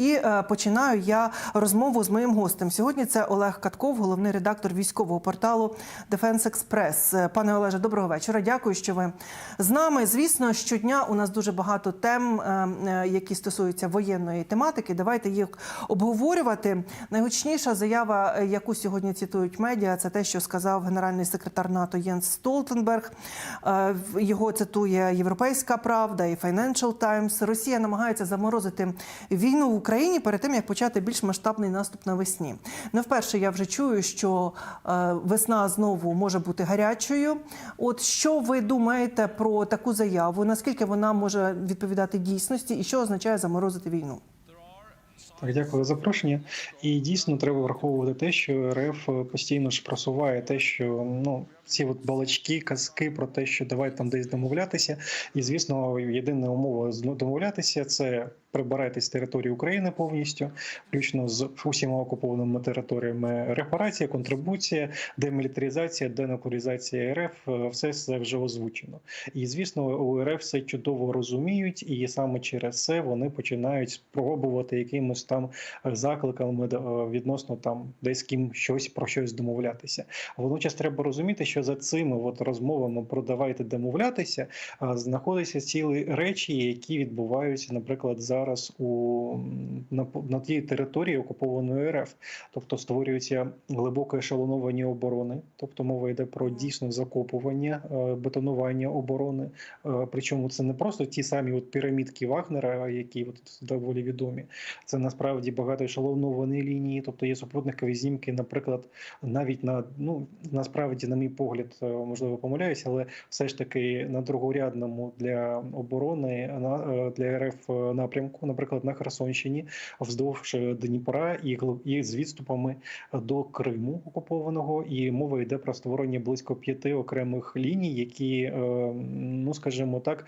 І е, починаю я розмову з моїм гостем. Сьогодні це Олег Катков, головний редактор військового порталу Defense Express. Е, Пане Олеже, доброго вечора. Дякую, що ви з нами. Звісно, щодня у нас дуже багато тем, е, е, які стосуються воєнної тематики. Давайте їх обговорювати. Найгучніша заява, е, яку сьогодні цитують медіа, це те, що сказав генеральний секретар НАТО Єнс Столтенберг. Е, Його цитує Європейська Правда і Financial Times. Росія намагається заморозити війну в Україні перед тим, як почати більш масштабний наступ навесні. Не вперше я вже чую, що е, весна знову може бути гарячою. От що ви думаєте про таку заяву? Наскільки вона може відповідати дійсності, і що означає заморозити війну? Так, дякую за запрошення. І дійсно треба враховувати те, що РФ постійно ж просуває те, що ну ці от балачки, казки про те, що давай там десь домовлятися. І звісно, єдина умова домовлятися це прибирати з території України повністю, включно з усіма окупованими територіями. Репарація, контрибуція, демілітаризація, денуклеаризація РФ е, все це вже озвучено. І звісно, у РФ це чудово розуміють, і саме через це вони починають спробувати якимось там закликами е, відносно там десь ким щось про щось домовлятися. Водночас треба розуміти, що за цими от розмовами про давайте домовлятися знаходяться цілі речі, які відбуваються, наприклад, зараз у на, на тій території окупованої РФ, тобто створюються глибоко ешелоновані оборони, тобто мова йде про дійсно закопування, е, бетонування оборони. Е, Причому це не просто ті самі от пірамідки Вагнера, які от доволі відомі. Це насправді багатоешелоновані лінії, тобто є супутникові знімки, наприклад, навіть на ну насправді, на мій погляд, е, можливо, помиляюся, але все ж таки на другорядному для оборони на е, для РФ напрямку, наприклад, на Херсонщині, вздовж Дніпра і і з відступами до Криму окупованого. І мова йде про створення близько п'яти окремих ліній, які, е, ну скажімо так, е,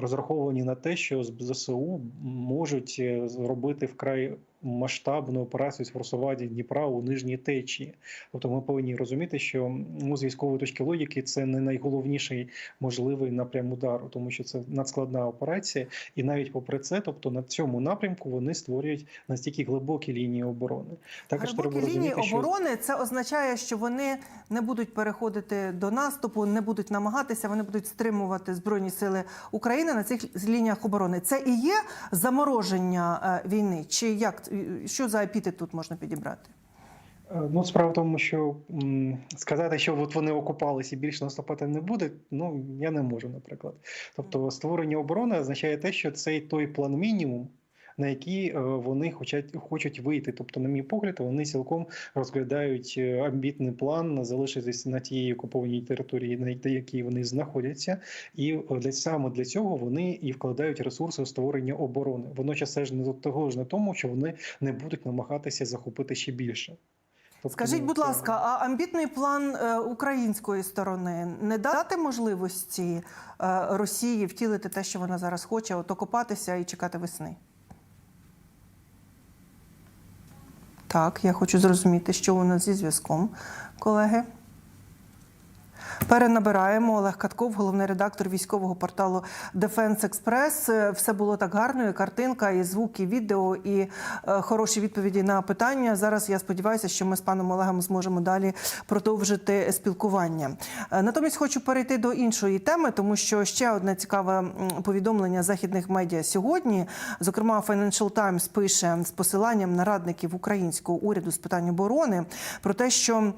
розраховані на те, що з ЗСУ можуть е, зробити вкрай масштабну операцію з форсування Дніпра у нижній течії. Тобто ми повинні розуміти, що ну, з військової точки логіки це не найголовніший можливий напрям удару, тому що це надскладна операція, і навіть попри це, тобто на цьому напрямку вони створюють настільки глибокі лінії оборони. Також Глибокі треба лінії що оборони це означає, що вони не будуть переходити до наступу, не будуть намагатися, вони будуть стримувати збройні сили України на цих лініях оборони. Це і є замороження е, війни, чи як що за епітет тут можна підібрати? Е, Ну, справа в тому, що сказати, що от вони окупалися і більше наступати не буде, ну я не можу, наприклад. Тобто, створення оборони означає те, що цей той план мінімум. На який е, вони хочуть хочуть вийти, тобто, на мій погляд, вони цілком розглядають е, амбітний план залишитись на тій окупованій території, на якій вони знаходяться, і е, для саме для цього вони і вкладають ресурси у створення оборони. Водночас це ж не до того ж на тому, що вони не будуть намагатися захопити ще більше. Тобто, Скажіть, ну, будь ласка, а амбітний план української сторони не дати можливості Росії втілити те, що вона зараз хоче, от окопатися і чекати весни? Так, я хочу зрозуміти, що у нас зі зв'язком, колеги. Перенабираємо Олег Катков, головний редактор військового порталу Defense Express. Е, Все було так гарно, і картинка, і звук, і відео, і е, хороші відповіді на питання. Зараз я сподіваюся, що ми з паном Олегом зможемо далі продовжити спілкування. Е, Натомість хочу перейти до іншої теми, тому що ще одне цікаве повідомлення західних медіа сьогодні. Зокрема, Financial Times пише з посиланням на радників українського уряду з питань оборони про те, що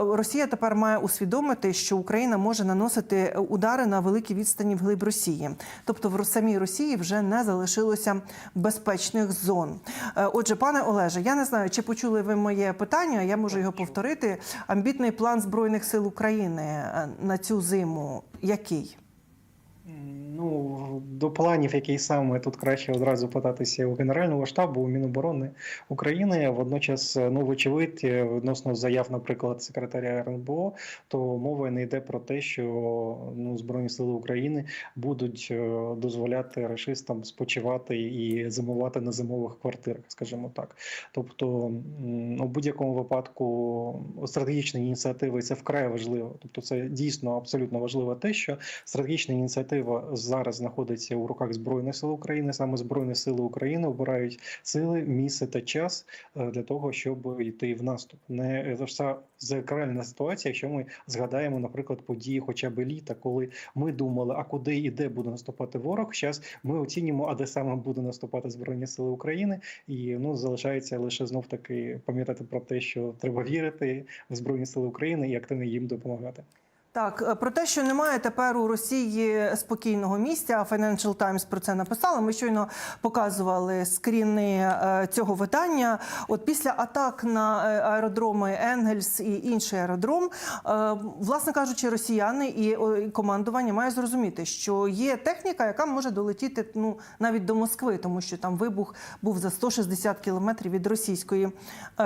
Росія тепер має усвідомити, що Україна може наносити удари на великі відстані вглиб Росії. Тобто в самій Росії вже не залишилося безпечних зон. Е, Отже, пане Олеже, я не знаю, чи почули ви моє питання. Я можу його повторити. Амбітний план збройних сил України е, на цю зиму який? Ну, до планів, які саме тут краще одразу питатися у Генерального штабу, у Міноборони України. Водночас, ну вочевидь, відносно заяв, наприклад, секретаря РНБО, то мова не йде про те, що ну Збройні сили України будуть е, дозволяти рашистам спочивати і зимувати на зимових квартирах, скажімо так. Тобто, у будь-якому випадку стратегічні ініціативи це вкрай важливо. Тобто, це дійсно абсолютно важливо те, що стратегічна ініціатива з зараз знаходиться у руках збройних сил України. Саме збройні сили України обирають сили, місце та час е, для того, щоб йти в наступ. Не вся закральна ситуація, якщо ми згадаємо, наприклад, події, хоча б літа, коли ми думали, а куди і де буде наступати ворог. Зараз ми оцінюємо, а де саме буде наступати збройні сили України, і ну залишається лише знов таки пам'ятати про те, що треба вірити в збройні сили України і активно їм допомагати. Так, е, про те, що немає тепер у Росії спокійного місця. Financial Times про це написала. Ми щойно показували скріни е, цього видання. От після атак на е, аеродроми Енгельс і інший аеродром, власне кажучи, росіяни і командування має зрозуміти, що є техніка, яка може долетіти ну навіть до Москви, тому що там вибух був за 160 кілометрів від російської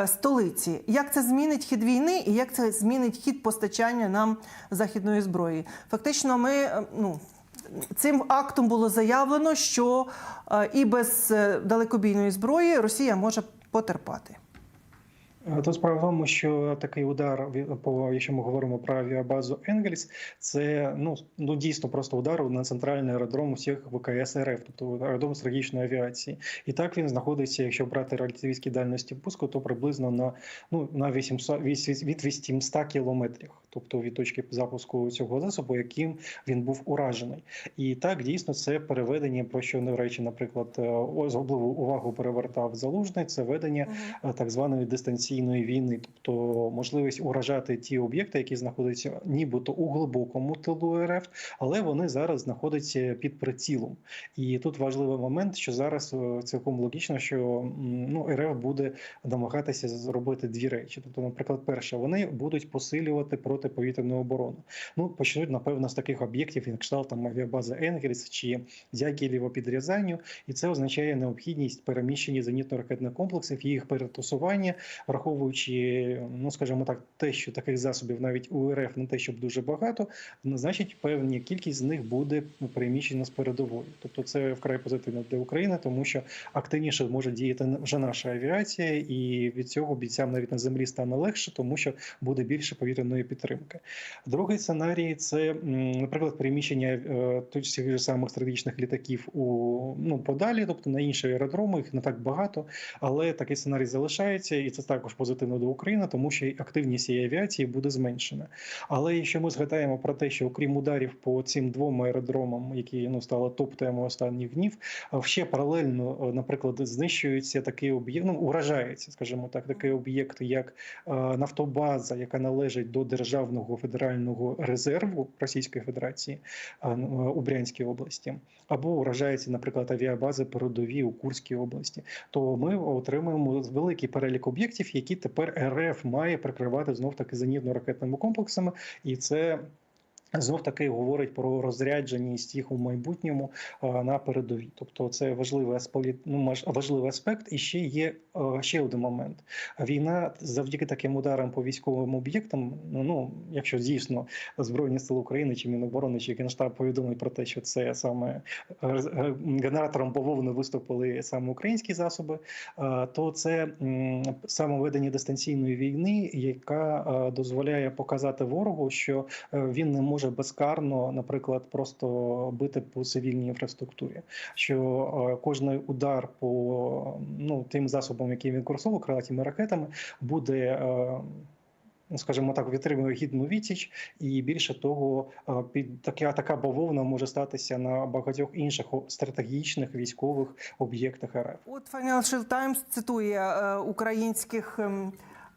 столиці. Як це змінить хід війни, і як це змінить хід постачання нам західної зброї? Фактично, ми е, ну. Цим актом було заявлено, що е, і без е, далекобійної зброї Росія може потерпати. Тут справа в тому, що такий удар по якщо ми говоримо про авіабазу Енгельс, це ну ну дійсно просто удар на центральний аеродром усіх ВКС РФ, тобто аеродром стратегічної авіації. І так він знаходиться, якщо брати релятивістські дальності пуску, то приблизно на ну на 800, від 800 кілометрів, тобто від точки запуску цього засобу, яким він був уражений. І так дійсно це переведення, про що не речі, наприклад, е, особливу увагу перевертав залужний. Це ведення е, так званої дистанційної війни, тобто можливість уражати ті об'єкти, які знаходяться нібито у глибокому тилу РФ, але вони зараз знаходяться під прицілом. І тут важливий момент, що зараз е, цілком логічно, що ну РФ буде намагатися зробити дві речі. Тобто, наприклад, перше, вони будуть посилювати протиповітряну оборону. Ну почнуть напевно з таких об'єктів, як кшталт там авіабаза Енгельс чи Дягілєво під Рязанню, і це означає необхідність переміщення зенітно-ракетних комплексів, їх перетасування, враховуючи, ну скажімо так, те, що таких засобів навіть у РФ не те, щоб дуже багато, значить певна кількість з них буде переміщена з передової. Тобто це вкрай позитивно для України, тому що активніше може діяти вже наша авіація, і від цього бійцям навіть на землі стане легше, тому що буде більше повітряної підтримки. Другий сценарій це, наприклад, переміщення е, тих самих стратегічних літаків у ну подалі, тобто на інші аеродроми, їх не так багато, але такий сценарій залишається, і це також позитивно до України, тому що активність цієї авіації буде зменшена. Але якщо ми згадаємо про те, що окрім ударів по цим двом аеродромам, які ну стали топ-темою останніх днів, ще паралельно, е, наприклад, знищується такий об'єкт, ну уражається, скажімо так, такий об'єкт, як е, нафтобаза, яка належить до державного федерального резерву Російської Федерації е, у Брянській області, або вражається, наприклад, авіабази передові у Курській області, то ми отримуємо великий перелік об'єктів, які тепер РФ має прикривати знов таки зенітно-ракетними комплексами, і це. Знов таки говорить про розрядженість їх у майбутньому е, на передовій. Тобто це важливий аспект, ну, важливий аспект. І ще є е, ще один момент. Війна завдяки таким ударам по військовим об'єктам. Ну, якщо дійсно збройні сили України чи Міноборони чи Генштаб повідомить про те, що це саме е, генератором бавовни виступили саме українські засоби, то це м, саме ведення дистанційної війни, яка дозволяє показати ворогу, що він не може безкарно, наприклад, просто бити по цивільній інфраструктурі. Що е, кожний удар по ну тим засобам, які він використовує, крилатими ракетами, буде. е, ну, Скажімо так, витримує гідну відсіч, і більше того, е, під така така бавовна може статися на багатьох інших стратегічних військових об'єктах РФ. От Financial Times цитує українських.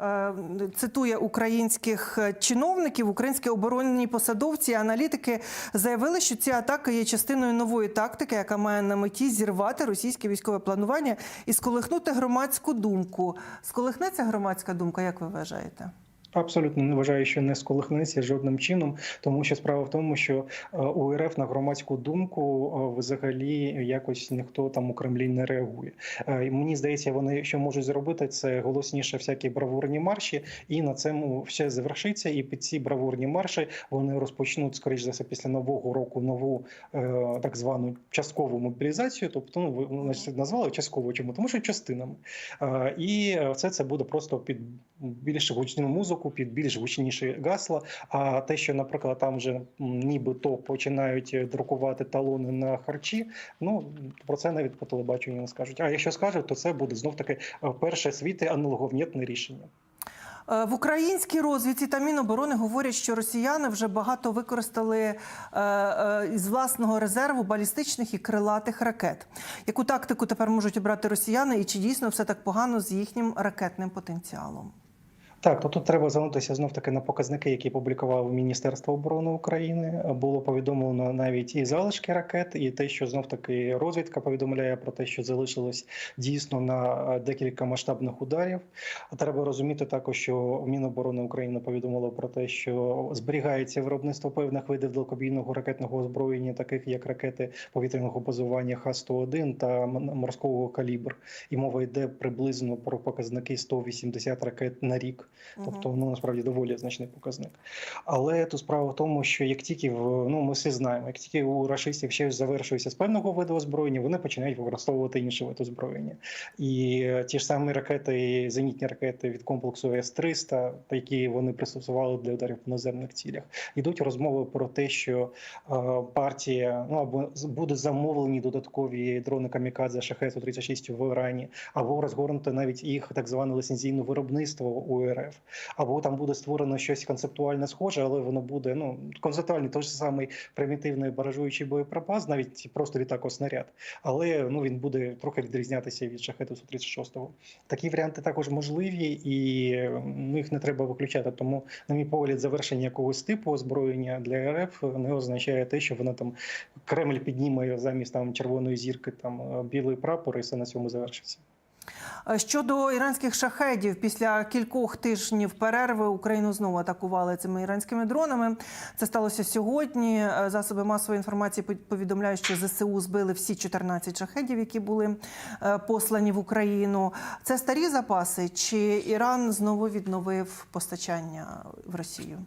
Е, Цитує українських е, чиновників, українські оборонні посадовці, аналітики заявили, що ці атаки є частиною нової тактики, яка має на меті зірвати російське військове планування і сколихнути громадську думку. Сколихнеться громадська думка, як ви вважаєте? Абсолютно не вважаю, що не сколихнеться жодним чином, тому що справа в тому, що е, у РФ на громадську думку е, взагалі якось ніхто там у Кремлі не реагує. Е, Мені здається, вони що можуть зробити, це голосніше всякі бравурні марші, і на цьому все завершиться. І під ці бравурні марші вони розпочнуть, скоріш за все, після нового року нову так звану часткову мобілізацію. Тобто, ну ви ну, назвали частково чому, тому що частинами. І все це буде просто під більш гучну музику риторику, під більш гучніші гасла. А те, що, наприклад, там вже нібито починають друкувати талони на харчі, ну про це навіть по телебаченню не скажуть. А якщо скажуть, то це буде знов таки е, перше світи аналоговнєтне рішення. Е, В українській розвідці та Міноборони говорять, що росіяни вже багато використали е, е, із власного резерву балістичних і крилатих ракет. Яку тактику тепер можуть обрати росіяни, і чи дійсно все так погано з їхнім ракетним потенціалом? Так, то тут треба звернутися знов таки на показники, які публікувало Міністерство оборони України. Було повідомлено навіть і залишки ракет, і те, що знов таки розвідка повідомляє про те, що залишилось дійсно на е, декілька масштабних ударів. А треба розуміти також, що Міноборони України повідомило про те, що зберігається виробництво певних видів далекобійного ракетного озброєння, таких як ракети повітряного базування Х-101 та морського калібр. І мова йде приблизно про показники 180 ракет на рік. Тобто, ну насправді доволі значний показник. Але тут справа в тому, що як тільки в ну ми всі знаємо, як тільки у рашистів ще завершується з певного виду озброєння, вони починають використовувати інші види озброєння. І ті ж самі ракети, зенітні ракети від комплексу С-300, які вони пристосували для ударів по наземних цілях, йдуть розмови про те, що е, партія ну або буде замовлені додаткові дрони камікадзе шахет 36 в Ірані, або розгорнуто навіть їх так зване ліцензійне виробництво у РФ, або там буде створено щось концептуальне схоже, але воно буде ну концептуальний той самий примітивний баражуючий боєприпас, навіть просто літако снаряд, але ну він буде трохи відрізнятися від шахету 136-го. Такі варіанти також можливі, і їх не треба виключати. Тому, на мій погляд, завершення якогось типу озброєння для РФ не означає те, що вона там Кремль підніме замість там червоної зірки, там білий прапор, і все на цьому завершиться. Е, Щодо іранських шахедів, після кількох тижнів перерви Україну знову атакували цими іранськими дронами. Це сталося сьогодні. Е, Засоби масової інформації пов- повідомляють, що ЗСУ збили всі 14 шахедів, які були е, послані в Україну. Це старі запаси, чи Іран знову відновив постачання в Росію?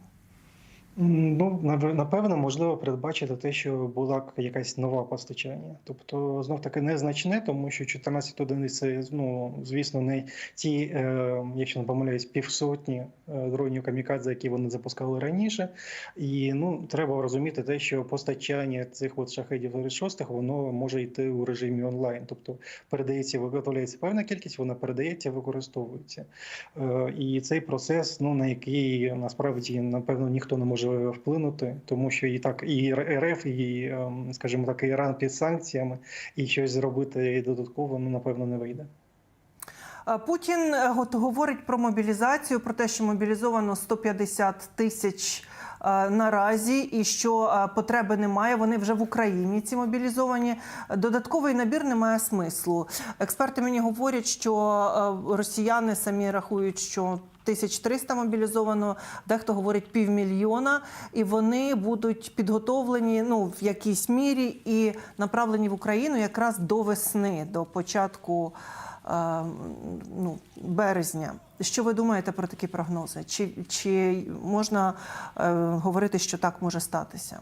Ну, напевно, можливо передбачити те, що була якась нова постачання. Тобто, знов таки незначне, тому що 14 одиниць це, ну, звісно, не ті, е, якщо не помиляюсь, півсотні е, дронів камікадзе, які вони запускали раніше. І ну, треба розуміти те, що постачання цих от шахедів 36 воно може йти у режимі онлайн. Тобто передається, виготовляється певна кількість, вона передається, використовується. Е, І цей процес, ну на який насправді напевно ніхто не може вплинути, тому що і так і РФ, і ем, скажімо так, і Іран під санкціями, і щось зробити додатково, ну напевно, не вийде. Путін е, говорить про мобілізацію, про те, що мобілізовано 150 тисяч наразі, і що е, потреби немає. Вони вже в Україні ці мобілізовані. Додатковий набір не має смислу. Експерти мені говорять, що е, росіяни самі рахують, що 1300 мобілізовано, дехто говорить півмільйона, і вони будуть підготовлені ну в якійсь мірі і направлені в Україну якраз до весни, до початку е, ну, березня. Що ви думаєте про такі прогнози? Чи, чи можна е, говорити, що так може статися?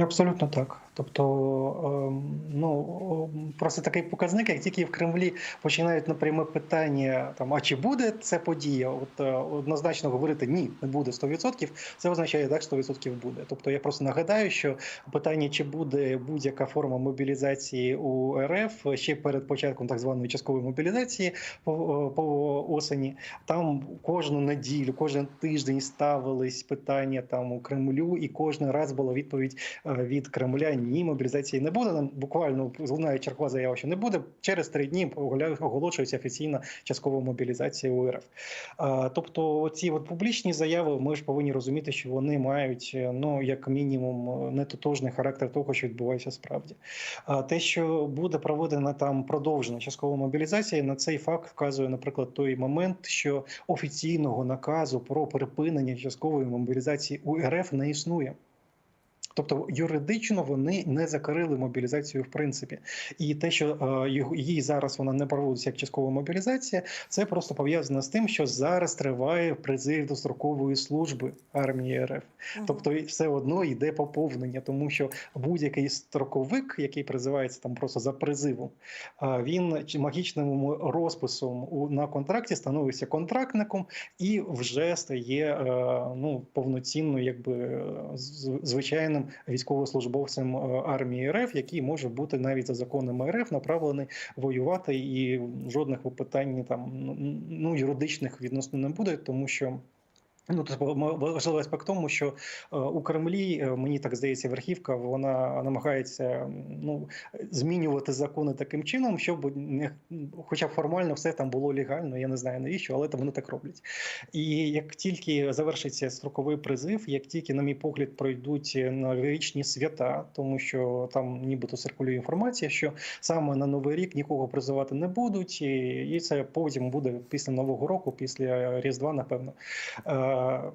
Абсолютно так. Тобто, ем, ну просто такий показник, як тільки в Кремлі починають напряме питання там, а чи буде це подія? От е, однозначно говорити ні, не буде 100%, Це означає так, 100% буде. Тобто я просто нагадаю, що питання, чи буде будь-яка форма мобілізації у РФ ще перед початком так званої часткової мобілізації по, по осені, там кожну неділю, кожен тиждень ставились питання там у Кремлю, і кожен раз була відповідь е, від Кремля: ні, мобілізації не буде. Нам буквально лунає чергова заява, що не буде. Через три дні оголошується офіційна часткова мобілізація у РФ. А, Тобто, ці от публічні заяви, ми ж повинні розуміти, що вони мають е, ну як мінімум нетотожний характер того, що відбувається справді. А те, що буде проведена там продовжена часткова мобілізація, на цей факт вказує, наприклад, той момент, що офіційного наказу про припинення часткової мобілізації у РФ не існує. Тобто юридично вони не закрили мобілізацію в принципі, і те, що е, їй зараз вона не проводиться як часткова мобілізація, це просто пов'язано з тим, що зараз триває призив до строкової служби армії РФ. Тобто все одно йде поповнення, тому що будь-який строковик, який призивається там просто за призивом, а, він магічним розписом у на контракті становиться контрактником і вже стає е, ну повноцінно, якби е, з- військовослужбовцем е, армії РФ, який може бути навіть за законами РФ направлений воювати, і жодних питань там ну юридичних відносно не буде, тому що. Ну, тут важливий аспект тому, що е, у Кремлі, е, мені так здається, верхівка вона намагається ну, змінювати закони таким чином, щоб не хоча б формально все там було легально, я не знаю навіщо, але то вони так роблять. І як тільки завершиться строковий призив, як тільки, на мій погляд, пройдуть новорічні свята, тому що там нібито циркулює інформація, що саме на новий рік нікого призивати не будуть, і це потім буде після нового року, після Різдва, напевно. Е,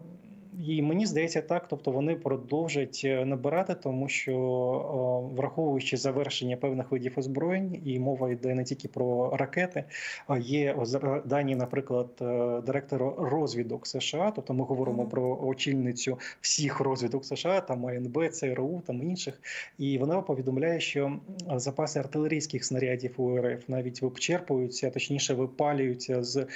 І мені здається так, тобто вони продовжать е, набирати, тому що враховуючи завершення певних видів озброєнь, і мова йде не тільки про ракети, а є ось дані, наприклад, е, директора розвідок США. Тобто ми говоримо Мгм. про очільницю всіх розвідок США, там АНБ, ЦРУ, там інших. І вона повідомляє, що запаси артилерійських снарядів у РФ навіть вичерпуються, точніше випалюються з е,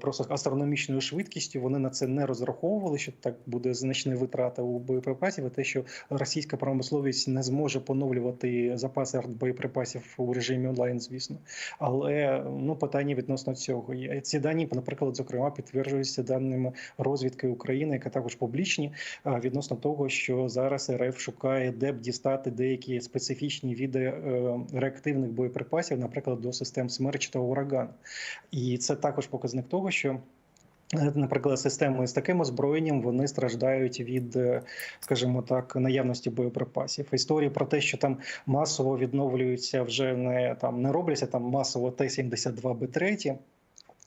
просто астрономічною швидкістю. Вони на це не розраховували, що так буде значна витрата у боєприпасів. І те, що російська промисловість не зможе поновлювати запаси боєприпасів у режимі онлайн, звісно. Але ну питання відносно цього є. Ці дані, наприклад, зокрема, підтверджуються даними розвідки України, яка також публічні відносно того, що зараз РФ шукає, де б дістати деякі специфічні види е, реактивних боєприпасів, наприклад, до систем смерч та ураган. І це також показник того, що. Наприклад, системи з таким озброєнням вони страждають від, е, скажімо так, наявності боєприпасів. Історії про те, що там масово відновлюються, вже не там не робляться там масово Т-72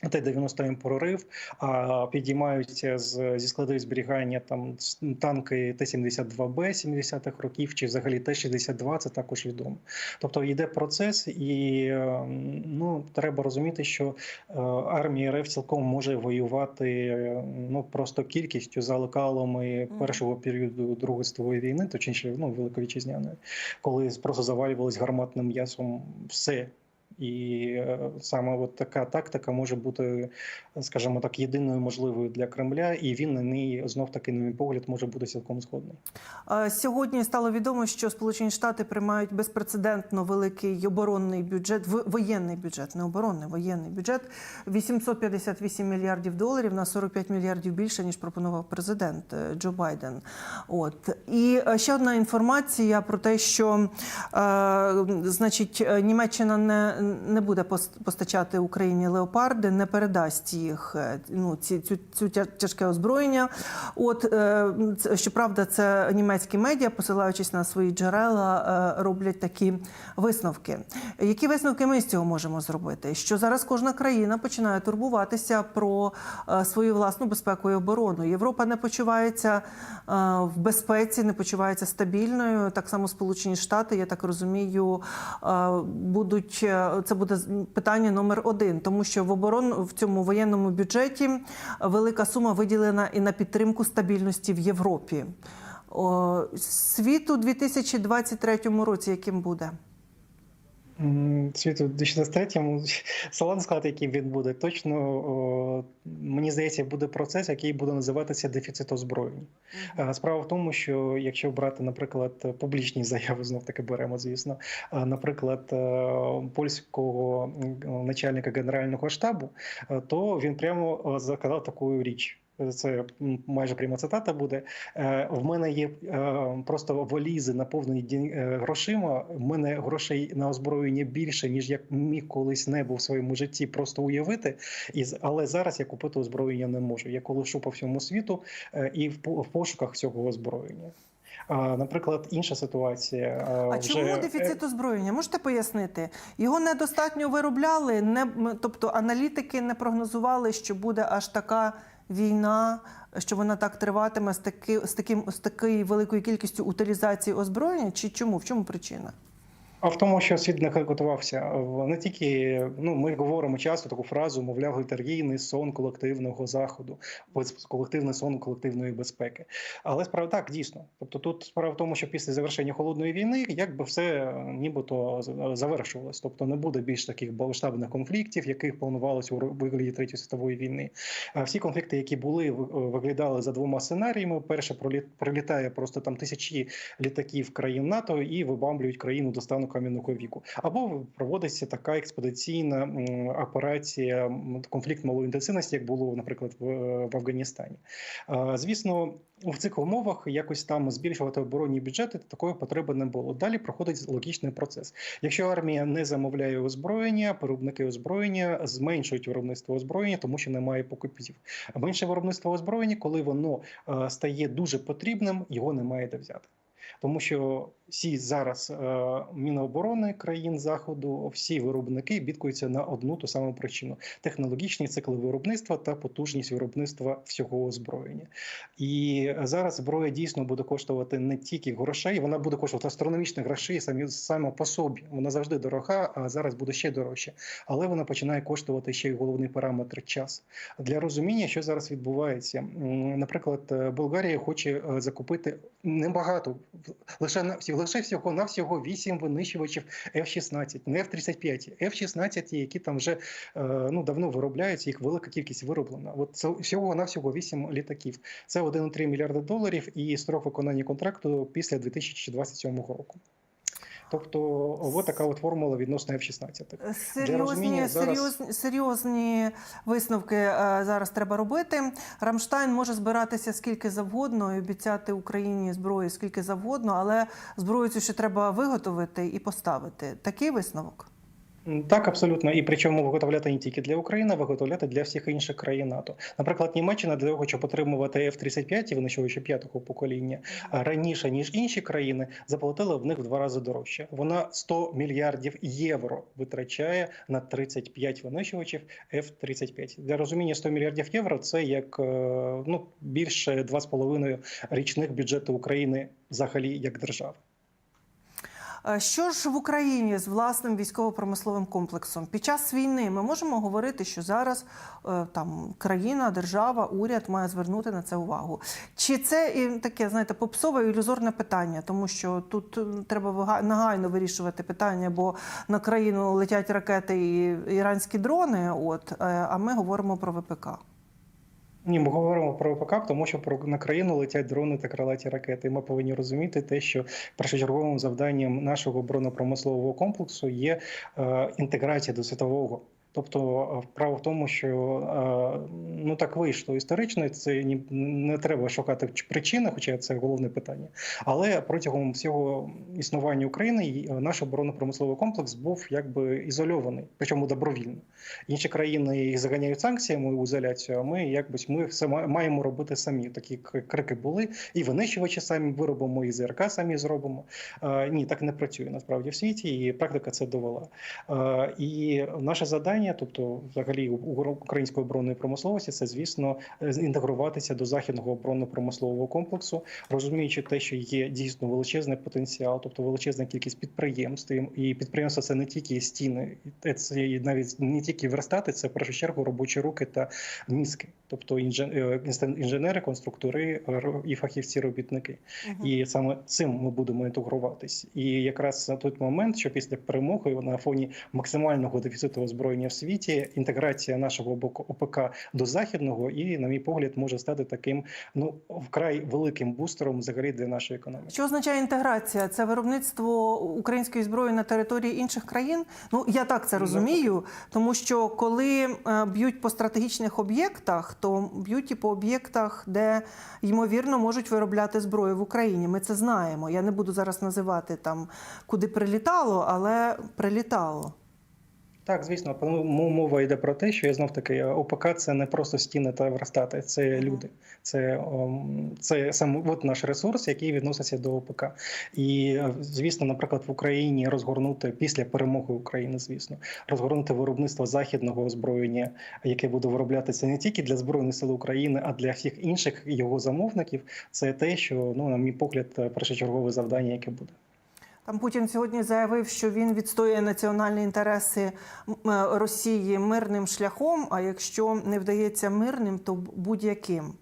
Б3, Т-90М прорив, а підіймаються з, зі складів зберігання там танки Т-72Б 70-х років чи взагалі Т-62, це також відомо. Тобто йде процес, і е, ну, треба розуміти, що е, армія РФ цілком може воювати ну, просто кількістю за лекалами першого періоду Другої світової війни, точніше, ну, Великовітчизняної, коли просто завалювалось гарматним м'ясом все. І е, саме от така тактика може бути, скажімо так, єдиною можливою для Кремля, і він на неї знов таки, на мій погляд, може бути цілком згодний. Е, Сьогодні стало відомо, що Сполучені Штати приймають безпрецедентно великий оборонний бюджет, воєнний бюджет, не оборонний, воєнний бюджет 858 мільярдів доларів на 45 мільярдів більше ніж пропонував президент е, Джо Байден. От і ще одна інформація про те, що е, значить Німеччина не, не буде пос- постачати Україні леопарди, не передасть їх е, ну ці цю, цю тяжке озброєння. От е, щоправда, це німецькі медіа, посилаючись на свої джерела, е, роблять такі висновки. Які висновки ми з цього можемо зробити? Що зараз кожна країна починає турбуватися про свою власну безпеку і оборону. Європа не почувається в безпеці, не почувається стабільною. Так само Сполучені Штати, я так розумію, будуть це буде питання номер один, тому що в оборон в цьому воєнному бюджеті велика сума виділена і на підтримку стабільності в Європі. Світ у 2023 році яким буде? Світу 2023-му складно сказати, яким він буде. Точно о, мені здається, буде процес, який буде називатися дефіцит озброєння. Е, Справа в тому, що якщо брати, наприклад, публічні заяви, знов таки беремо, звісно, е, наприклад, е, польського начальника генерального штабу, то він прямо заказав таку річ. Це майже пряма цитата буде. Е, В мене є е, просто валізи наповнені е, грошима. В мене грошей на озброєння більше, ніж я міг колись небо в своєму житті просто уявити. Але зараз я купити озброєння не можу. Я колишу по всьому світу е, і в пошуках цього озброєння. Наприклад, інша ситуація. е, А вже- чому дефіцит озброєння? Можете пояснити? Його недостатньо виробляли, не тобто аналітики не прогнозували, що буде аж така війна, що вона так триватиме з таки з таким з такою великою кількістю утилізації озброєння? Чи чому? В чому причина? А в тому, що світ не готувався, В- не тільки ну ми говоримо часто таку фразу, мовляв, літаргійний сон колективного заходу, колективний сон колективної безпеки. Але справа так дійсно. Тобто, тут справа в тому, що після завершення холодної війни, якби все е, нібито завершувалось. Тобто не буде більш таких масштабних конфліктів, яких планувалося у вигляді третьої світової війни. А всі конфлікти, які були, виглядали за двома сценаріями. Перше проліт- прилітає просто там тисячі літаків країн НАТО і вибамблюють країну до стану кам'яного віку. Або проводиться така експедиційна операція конфлікт малої інтенсивності, як було, наприклад, в, Афганістані. Звісно, в цих умовах якось там збільшувати оборонні бюджети такої потреби не було. Далі проходить логічний процес. Якщо армія не замовляє озброєння, виробники озброєння зменшують виробництво озброєння, тому що немає покупців. Менше виробництво озброєння, коли воно е, стає дуже потрібним, його немає де взяти. Тому що всі зараз е, міноборони країн заходу, всі виробники бідкуються на одну ту саму причину: технологічні цикли виробництва та потужність виробництва всього озброєння. І зараз зброя дійсно буде коштувати не тільки грошей, вона буде коштувати астрономічних грошей самі саме по собі. Вона завжди дорога, а зараз буде ще дорожче. Але вона починає коштувати ще й головний параметр час. Для розуміння, що зараз відбувається, наприклад, Болгарія хоче е, закупити небагато, лише на всі лише всього на всього 8 винищувачів F-16, не F-35, F-16, які там вже е, ну давно виробляються. Їх велика кількість вироблена. От це всього на всього 8 літаків. Це 1,3 мільярда доларів і строк виконання контракту після 2027 року. Тобто, от така от формула відносно F-16. Серйозні, зараз- серйозні, серйозні висновки е, зараз треба робити. Рамштайн може збиратися скільки завгодно і обіцяти Україні зброї скільки завгодно, але зброю цю ще треба виготовити і поставити. Такий висновок. Так, абсолютно. І причому виготовляти не тільки для України, а виготовляти для всіх інших країн НАТО. Наприклад, Німеччина для того, щоб отримувати F-35, винищувачі п'ятого покоління раніше ніж інші країни, заплатила в них в два рази дорожче. Вона 100 мільярдів євро витрачає на 35 винищувачів F-35. Для розуміння 100 мільярдів євро це як е, ну більше 2,5 річних бюджету України взагалі як держави. Е, Що ж в Україні з власним військово-промисловим комплексом? Під час війни ми можемо говорити, що зараз е, там країна, держава, уряд має звернути на це увагу. Чи це і таке, знаєте, попсове ілюзорне питання, тому що тут треба негайно вирішувати питання, бо на країну летять ракети і іранські дрони. От е, а ми говоримо про ВПК. Ні, ми говоримо про ВПК, тому що про на країну летять дрони та крилаті ракети. Ми повинні розуміти те, що першочерговим завданням нашого оборонно-промислового комплексу є е, інтеграція до світового. Тобто е, справа в тому, що е, ну так вийшло історично, це не треба шукати причини, хоча це головне питання. Але протягом всього існування України е, наш оборонно-промисловий комплекс був якби ізольований, причому добровільно. Інші країни їх заганяють санкціями у ізоляцію. А ми якось ми все маємо робити самі. Такі крики були, і винищувачі самі виробимо, і ЗРК самі зробимо. Е, ні, так не працює насправді в світі, і практика це довела. Е, і наше завдання, тобто, взагалі, української оборонної промисловості, це звісно е, інтегруватися до західного оборонно-промислового комплексу, розуміючи те, що є дійсно величезний потенціал, тобто величезна кількість підприємств. І- підприємства це не тільки стіни, це навіть не тільки верстати, це в першу чергу робочі руки та мізки, тобто е, інженери, конструктори і фахівці робітники. І саме цим ми будемо інтегруватись. І якраз на той момент, що після перемоги на фоні максимального дефіциту озброєння світі, інтеграція нашого ОПК до західного, і, на мій погляд, може стати таким ну вкрай великим бустером взагалі для нашої економіки. Що означає інтеграція? Це виробництво української зброї на території інших країн? Ну я так це розумію, тому що коли е, б'ють по стратегічних об'єктах, то б'ють і по об'єктах, де ймовірно можуть виробляти зброю в Україні. Ми це знаємо. Я не буду зараз називати там, куди прилітало, але прилітало. Так, звісно, мова йде про те, що я знов таки ОПК це не просто стіни та верстати, це люди. Це, це саме от наш ресурс, який відноситься до ОПК. І е, звісно, наприклад, в Україні розгорнути після перемоги України, звісно, розгорнути виробництво західного озброєння, яке буде вироблятися не тільки для збройних сил України, а для всіх інших його замовників. Це те, що ну на мій погляд, е, першочергове завдання, яке буде. Там Путін сьогодні заявив, що він відстоює національні інтереси е, Росії мирним шляхом. А якщо не вдається мирним, то будь-яким.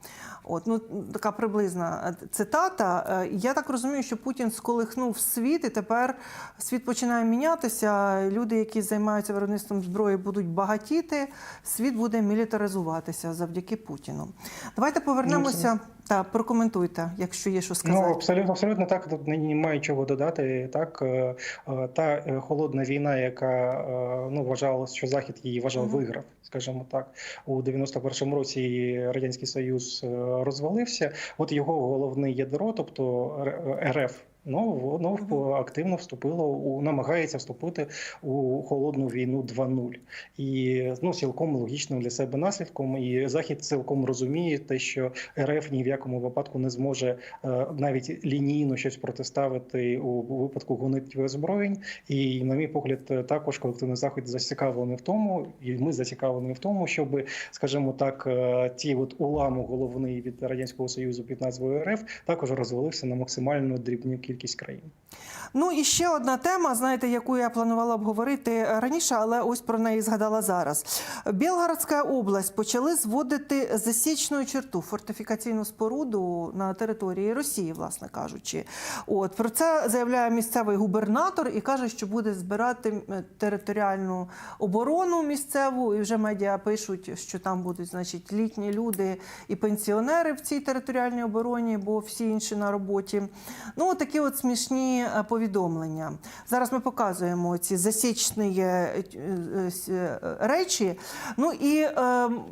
От ну така приблизна е, цитата. Е, Я так розумію, що Путін сколихнув світ, і тепер світ починає мінятися. Люди, які займаються виробництвом зброї, будуть багатіти. Світ буде мілітаризуватися завдяки Путіну. Давайте повернемося та прокоментуйте, якщо є що сказати. Ну абсолютно абсолютно так. Тут не- немає чого додати. Так е, е, та е, холодна війна, яка ну вважалася, що захід її вважав виграв, скажімо так, у 91-му році радянський союз розвалився. От його головне ядро, тобто РФ. Ну воно активно вступило у намагається вступити у холодну війну 2.0. І ну цілком логічним для себе наслідком. І захід цілком розуміє те, що РФ ні в якому випадку не зможе е, навіть лінійно щось протиставити у випадку гонитвих озброєнь. І, на мій погляд, також колективний захід зацікавлений в тому, і ми зацікавлені в тому, щоб, скажімо так, е, ті от уламу головний від радянського союзу під назвою РФ також розвалився на максимально дрібну кількість країн. Ну і ще одна тема, знаєте, яку я планувала обговорити раніше, але ось про неї згадала зараз. Білгородська область почали зводити засічну черту фортифікаційну споруду на території Росії, власне кажучи. От про це заявляє місцевий губернатор і каже, що буде збирати територіальну оборону місцеву. І вже медіа пишуть, що там будуть, значить, літні люди і пенсіонери в цій територіальній обороні, бо всі інші на роботі. Ну, такі от смішні е, повідомлення. Зараз ми показуємо ці засічні е, е, речі. Ну і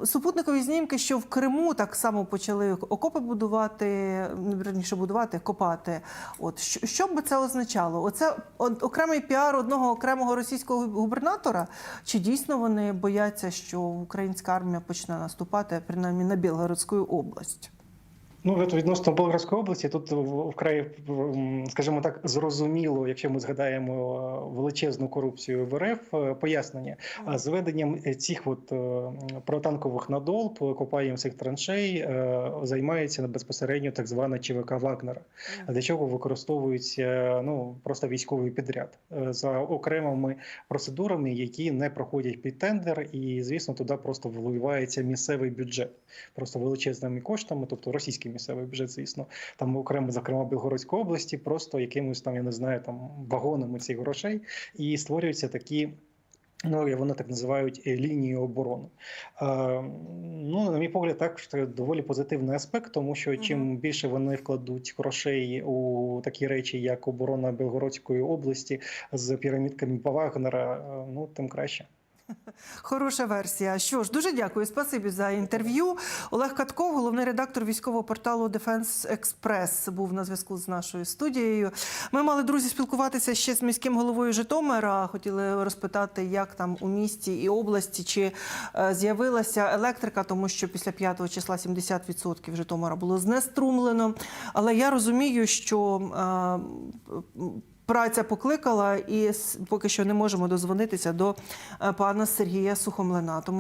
супутникові знімки, що в Криму так само почали окопи будувати, верніше будувати, копати. От що, що б це означало? Оце окремий піар одного окремого російського губернатора? Чи дійсно вони бояться, що українська армія почне наступати принаймні на Білгородську область? Ну, відносно Болградської області, тут вкрай, скажімо так, зрозуміло, якщо ми згадаємо е, величезну корупцію в РФ, е, пояснення. А Зведенням цих от е, протанкових надолб, копанням цих траншей е, займається безпосередньо так звана ЧВК Вагнера, для чого використовується ну просто військовий підряд. Е, за окремими процедурами, які не проходять під тендер, і звісно, туди просто вливається місцевий бюджет, просто величезними коштами, тобто російський місцевий бюджет, звісно, там окремо, зокрема Білгородської області, просто якимось там, я не знаю, там вагонами цих грошей, і створюються такі. Ну, вони так називають е, лінії оборони. Е, ну, на мій погляд, також це доволі позитивний аспект, тому що чим більше вони вкладуть грошей у такі речі, як оборона Білгородської області з пірамідками Вагнера, е, ну тим краще. Хороша версія. Що ж, дуже дякую. Спасибі за інтерв'ю. Олег Катков, головний редактор військового порталу Defense Express, був на зв'язку з нашою студією. Ми мали друзі спілкуватися ще з міським головою Житомира. Хотіли розпитати, як там у місті і області чи е, з'явилася електрика, тому що після 5 числа 70% Житомира було знеструмлено. Але я розумію, що е, Праця покликала, і поки що не можемо дозвонитися до е, пана Сергія Сухомлина. Тому